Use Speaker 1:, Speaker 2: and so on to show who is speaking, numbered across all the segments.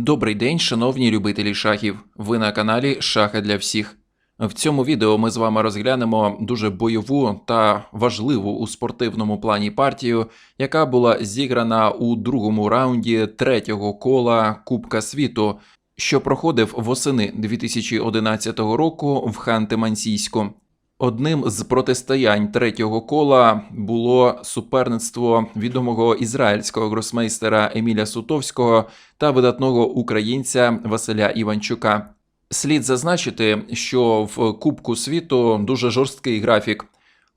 Speaker 1: Добрий день, шановні любителі шахів. Ви на каналі Шахи для всіх. В цьому відео ми з вами розглянемо дуже бойову та важливу у спортивному плані партію, яка була зіграна у другому раунді третього кола Кубка світу, що проходив восени 2011 року в Ханти-Мансійську. Одним з протистоянь третього кола було суперництво відомого ізраїльського гросмейстера Еміля Сутовського та видатного українця Василя Іванчука. Слід зазначити, що в Кубку світу дуже жорсткий графік.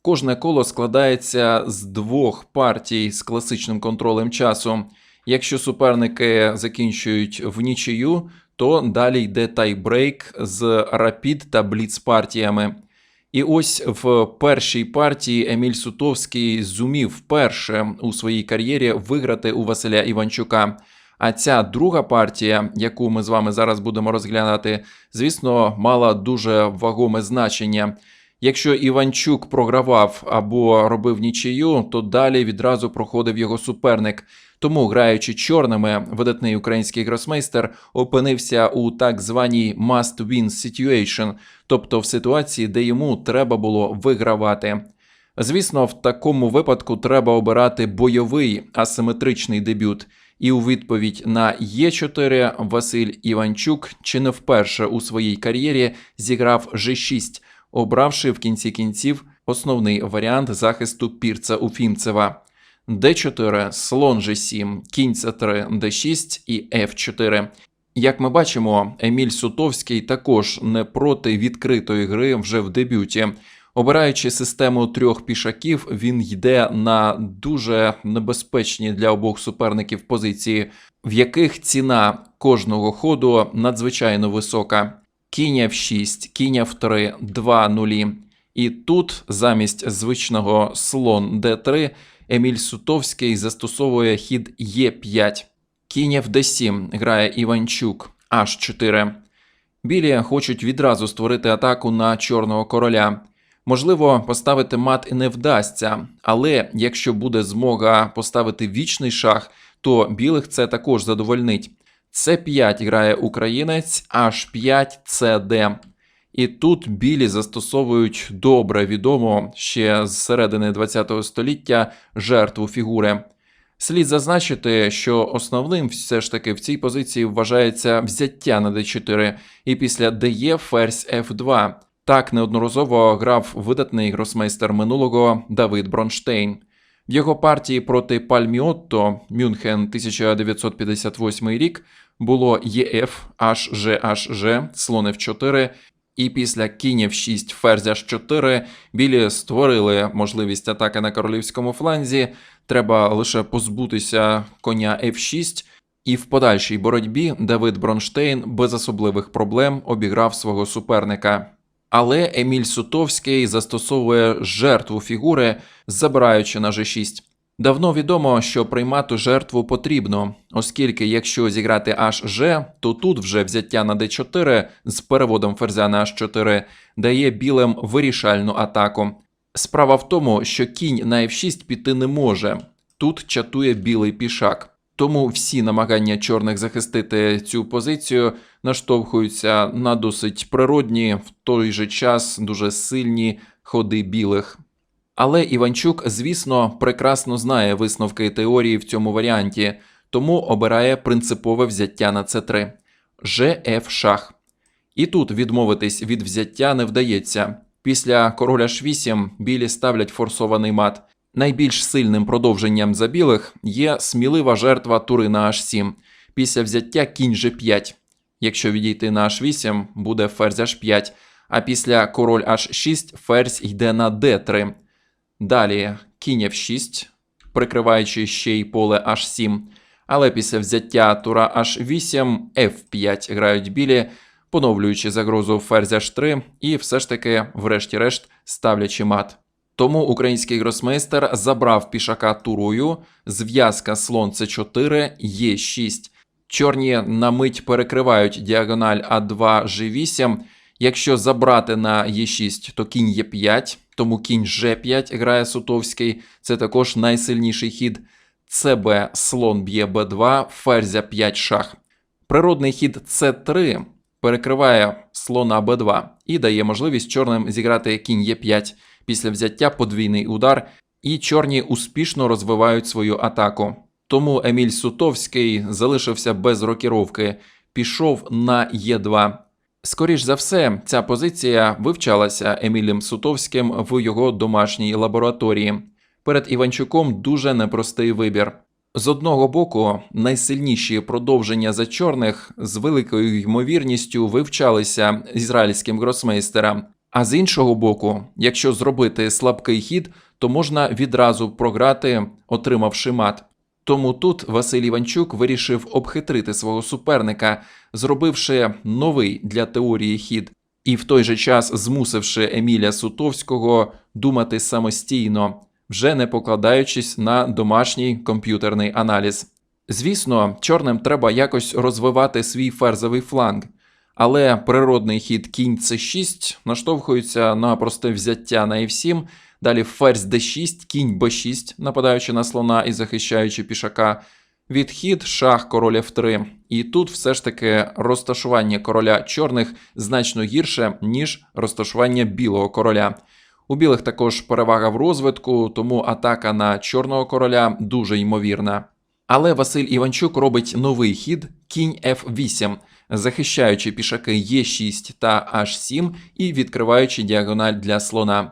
Speaker 1: Кожне коло складається з двох партій з класичним контролем часу. Якщо суперники закінчують в нічию, то далі йде тайбрейк з рапід та бліц партіями. І ось в першій партії Еміль Сутовський зумів вперше у своїй кар'єрі виграти у Василя Іванчука. А ця друга партія, яку ми з вами зараз будемо розглядати, звісно, мала дуже вагоме значення. Якщо Іванчук програвав або робив нічию, то далі відразу проходив його суперник. Тому, граючи чорними, видатний український гросмейстер опинився у так званій must-win situation, тобто в ситуації, де йому треба було вигравати. Звісно, в такому випадку треба обирати бойовий асиметричний дебют. І у відповідь на Е4 Василь Іванчук чи не вперше у своїй кар'єрі зіграв G6, обравши в кінці кінців основний варіант захисту Пірца Уфімцева. D4, слон G7, кінь C3, D6 і F4. Як ми бачимо, Еміль Сутовський також не проти відкритої гри вже в дебюті. Обираючи систему трьох пішаків, він йде на дуже небезпечні для обох суперників позиції, в яких ціна кожного ходу надзвичайно висока. Кінь F6, кінь F3, 2 нулі. І тут замість звичного слон D3 Еміль Сутовський застосовує хід Е5. Кінь F7 грає Іванчук H4. Білі хочуть відразу створити атаку на чорного короля. Можливо, поставити мат і не вдасться, але якщо буде змога поставити вічний шах, то білих це також задовольнить. С5 грає українець, H5, CD. І тут білі застосовують добре відому ще з середини ХХ століття жертву фігури. Слід зазначити, що основним все ж таки в цій позиції вважається взяття на d4, і після ДЕ ферзь F2. Так неодноразово грав видатний гросмейстер минулого Давид Бронштейн. В його партії проти Пальміотто Мюнхен 1958 рік було ЄФ, HG, HG, слон F4, і після кінь 6 ферзь H4 білі створили можливість атаки на королівському фланзі. Треба лише позбутися коня F6. І в подальшій боротьбі Давид Бронштейн без особливих проблем обіграв свого суперника. Але Еміль Сутовський застосовує жертву фігури, забираючи на G6. Давно відомо, що приймати жертву потрібно, оскільки якщо зіграти HG, то тут вже взяття на D4 з переводом ферзя на H4 дає білим вирішальну атаку. Справа в тому, що кінь на F6 піти не може. Тут чатує білий пішак. Тому всі намагання чорних захистити цю позицію наштовхуються на досить природні, в той же час дуже сильні ходи білих. Але Іванчук, звісно, прекрасно знає висновки теорії в цьому варіанті, тому обирає принципове взяття на С3 ЖФ шах. І тут відмовитись від взяття не вдається. Після короля H8 білі ставлять форсований мат. Найбільш сильним продовженням за білих є смілива жертва тури на H7. Після взяття кінь G5. Якщо відійти на H8, буде ферзь H5, а після король H6 ферзь йде на D3. Далі кінь F6, прикриваючи ще й поле H7. Але після взяття тура H8, F5 грають білі, поновлюючи загрозу ферзь H3 і все ж таки, врешті-решт, ставлячи мат. Тому український гросмейстер забрав пішака турою, зв'язка слон С4, Е6. Чорні на мить перекривають діагональ А2 G8. Якщо забрати на Е6, то кінь Е5, тому кінь Ж5 грає Сутовський. Це також найсильніший хід. ЦБ слон б'є Б2, ферзя 5 шах. Природний хід С3 перекриває слона Б2 і дає можливість чорним зіграти кінь Е5 після взяття подвійний удар, і чорні успішно розвивають свою атаку. Тому Еміль Сутовський залишився без рокіровки, пішов на Е2. Скоріш за все, ця позиція вивчалася Емілем Сутовським в його домашній лабораторії. Перед Іванчуком дуже непростий вибір. З одного боку, найсильніші продовження за чорних з великою ймовірністю вивчалися ізраїльським гросмейстерам. А з іншого боку, якщо зробити слабкий хід, то можна відразу програти, отримавши мат. Тому тут Василь Іванчук вирішив обхитрити свого суперника, зробивши новий для теорії хід, і в той же час змусивши Еміля Сутовського думати самостійно, вже не покладаючись на домашній комп'ютерний аналіз. Звісно, чорним треба якось розвивати свій ферзовий фланг, але природний хід кінь c6 наштовхується на просте взяття на e7, далі ферзь d6, кінь b6, нападаючи на слона і захищаючи пішака, відхід шах король f3. І тут все ж таки розташування короля чорних значно гірше, ніж розташування білого короля. У білих також перевага в розвитку, тому атака на чорного короля дуже ймовірна. Але Василь Іванчук робить новий хід кінь F8, захищаючи пішаки Е6 та H7 і відкриваючи діагональ для слона.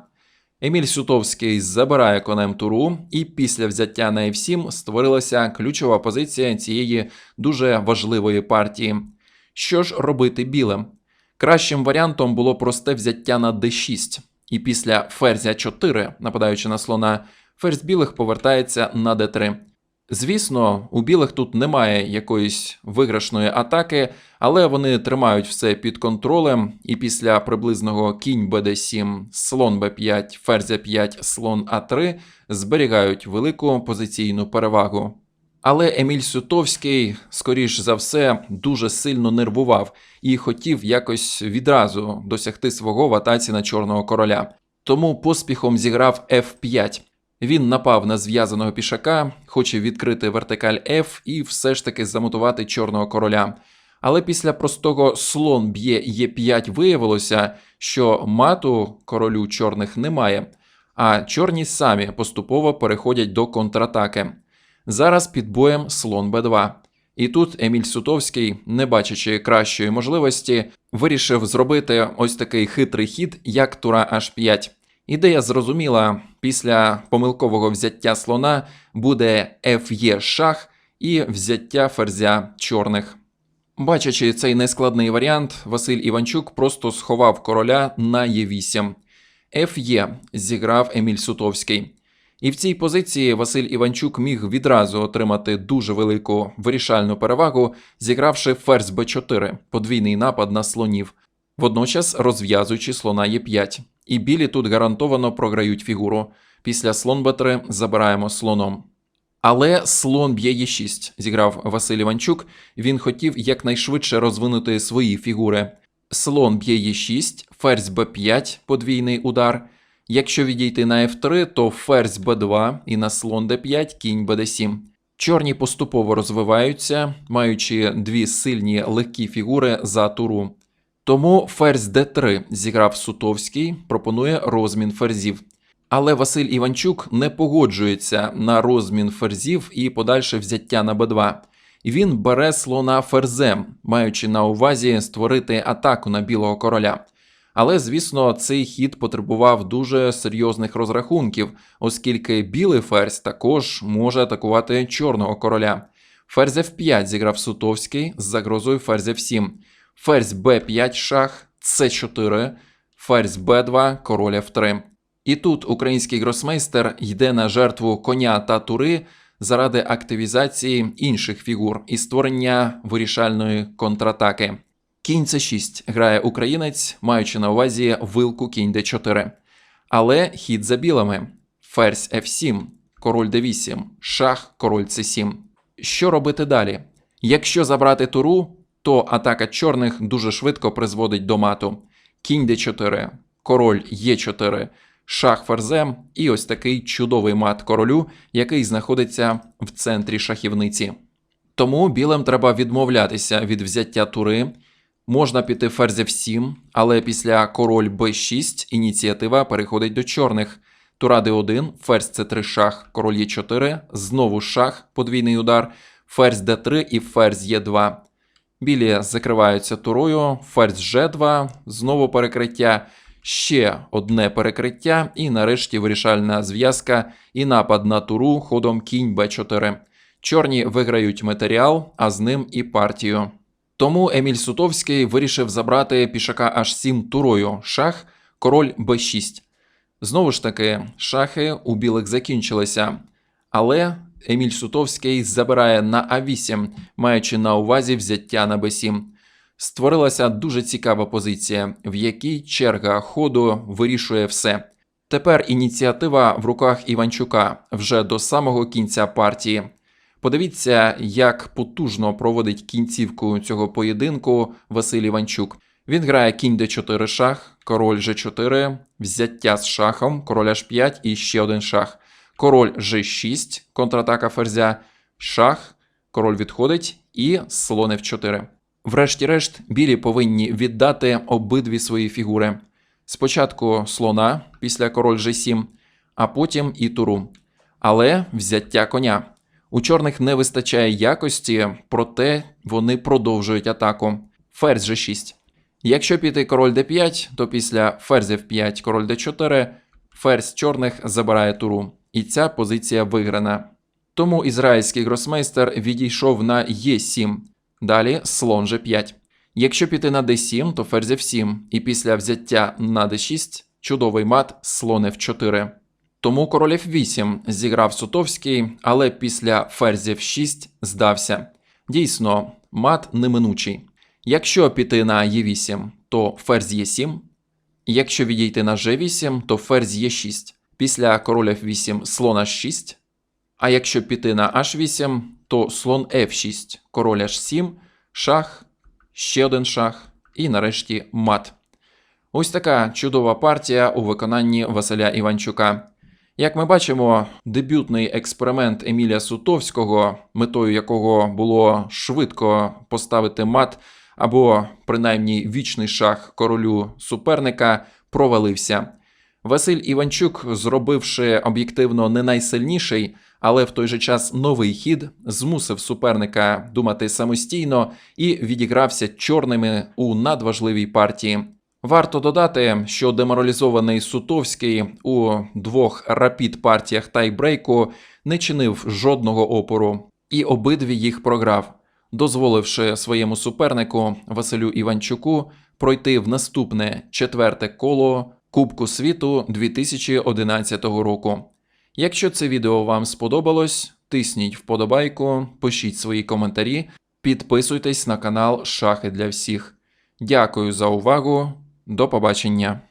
Speaker 1: Еміль Сютовський забирає конем туру, і після взяття на F7 створилася ключова позиція цієї дуже важливої партії. Що ж робити білим? Кращим варіантом було просте взяття на d6, і після ферзя 4, нападаючи на слона, ферзь білих повертається на d3. Звісно, у білих тут немає якоїсь виграшної атаки, але вони тримають все під контролем, і після приблизного кінь БД7, слон Б5, ферзя 5, слон А3 зберігають велику позиційну перевагу. Але Еміль Сютовський, скоріш за все, дуже сильно нервував і хотів якось відразу досягти свого в атаці на чорного короля. Тому поспіхом зіграв F5. Він напав на зв'язаного пішака, хоче відкрити вертикаль F і все ж таки замотувати чорного короля. Але після простого слон б'є Е5 виявилося, що мату королю чорних немає, а чорні самі поступово переходять до контратаки. Зараз під боєм слон Б2. І тут Еміль Сутовський, не бачачи кращої можливості, вирішив зробити ось такий хитрий хід, як тура H5. Ідея зрозуміла, після помилкового взяття слона буде Ф'є шах і взяття ферзя чорних. Бачачи цей нескладний варіант, Василь Іванчук просто сховав короля на Е8. Ф'є зіграв Еміль Сутовський. І в цій позиції Василь Іванчук міг відразу отримати дуже велику вирішальну перевагу, зігравши ферзь Б4, подвійний напад на слонів, водночас розв'язуючи слона Е5. І білі тут гарантовано програють фігуру. Після слон Б3 забираємо слоном. Але слон б'є Е6, зіграв Василь Іванчук. Він хотів якнайшвидше розвинути свої фігури. Слон б'є Е6, ферзь Б5, подвійний удар. Якщо відійти на F3, то ферзь b2 і на слон d5, кінь bd7. Чорні поступово розвиваються, маючи дві сильні легкі фігури за туру. Тому ферзь d3 зіграв Сутовський, пропонує розмін ферзів. Але Василь Іванчук не погоджується на розмін ферзів і подальше взяття на b2. Він бере слона ферзем, маючи на увазі створити атаку на білого короля. Але, звісно, цей хід потребував дуже серйозних розрахунків, оскільки білий ферзь також може атакувати чорного короля. Ферзь F5 зіграв Сутовський з загрозою ферзь F7, ферзь B5 шах, С4, ферзь Б2, король F3. І тут український гросмейстер йде на жертву коня та тури заради активізації інших фігур і створення вирішальної контратаки. Кінь c6 грає українець, маючи на увазі вилку кінь d4. Але хід за білими. Ферзь f7, король d8, шах, король c7. Що робити далі? Якщо забрати туру, то атака чорних дуже швидко призводить до мату. Кінь d4, король e4, шах ферзем і ось такий чудовий мат королю, який знаходиться в центрі шахівниці. Тому білим треба відмовлятися від взяття тури. Можна піти ферзь F7, але після король b6 ініціатива переходить до чорних. Тура d1, ферзь c3 шах, король e4, знову шах, подвійний удар, ферзь d3 і ферзь e2. Білі закриваються турою, ферзь g2, знову перекриття, ще одне перекриття, і нарешті вирішальна зв'язка і напад на туру ходом кінь b4. Чорні виграють матеріал, а з ним і партію. Тому Еміль Сутовський вирішив забрати пішака H7 турою шах, король b6. Знову ж таки, шахи у білих закінчилися. Але Еміль Сутовський забирає на А8, маючи на увазі взяття на Б7. Створилася дуже цікава позиція, в якій черга ходу вирішує все. Тепер ініціатива в руках Іванчука вже до самого кінця партії. Подивіться, як потужно проводить кінцівку цього поєдинку Василь Іванчук. Він грає кінь d4 шах, король g4, взяття з шахом, король h5 і ще один шах. Король g6, контратака ферзя, шах, король відходить і слон f4. Врешті-решт, білі повинні віддати обидві свої фігури. Спочатку слона після король g7, а потім і туру. Але взяття коня. У чорних не вистачає якості, проте вони продовжують атаку. Ферзь g6. Якщо піти король d5, то після ферзь f5, король d4, ферзь чорних забирає туру. І ця позиція виграна. Тому ізраїльський гросмейстер відійшов на e7. Далі слон g5. Якщо піти на d7, то ферзь f7. І після взяття на d6 чудовий мат слон f4. Тому король f8 зіграв Сутовський, але після ферзь f6 здався. Дійсно, мат неминучий. Якщо піти на e8, то ферзь e7. Якщо відійти на g8, то ферзь e6. Після короля f8 слон h6. А якщо піти на h8, то слон f6, король h7, шах, ще один шах і нарешті мат. Ось така чудова партія у виконанні Василя Іванчука. Як ми бачимо, дебютний експеримент Емілія Сутовського, метою якого було швидко поставити мат або принаймні вічний шах королю суперника, провалився. Василь Іванчук, зробивши об'єктивно не найсильніший, але в той же час новий хід, змусив суперника думати самостійно і відігрався чорними у надважливій партії. Варто додати, що деморалізований Сутовський у двох рапід партіях тайбрейку не чинив жодного опору, і обидві їх програв, дозволивши своєму супернику Василю Іванчуку пройти в наступне четверте коло Кубку світу 2011 року. Якщо це відео вам сподобалось, тисніть вподобайку, пишіть свої коментарі, підписуйтесь на канал Шахи для всіх. Дякую за увагу. До побачення.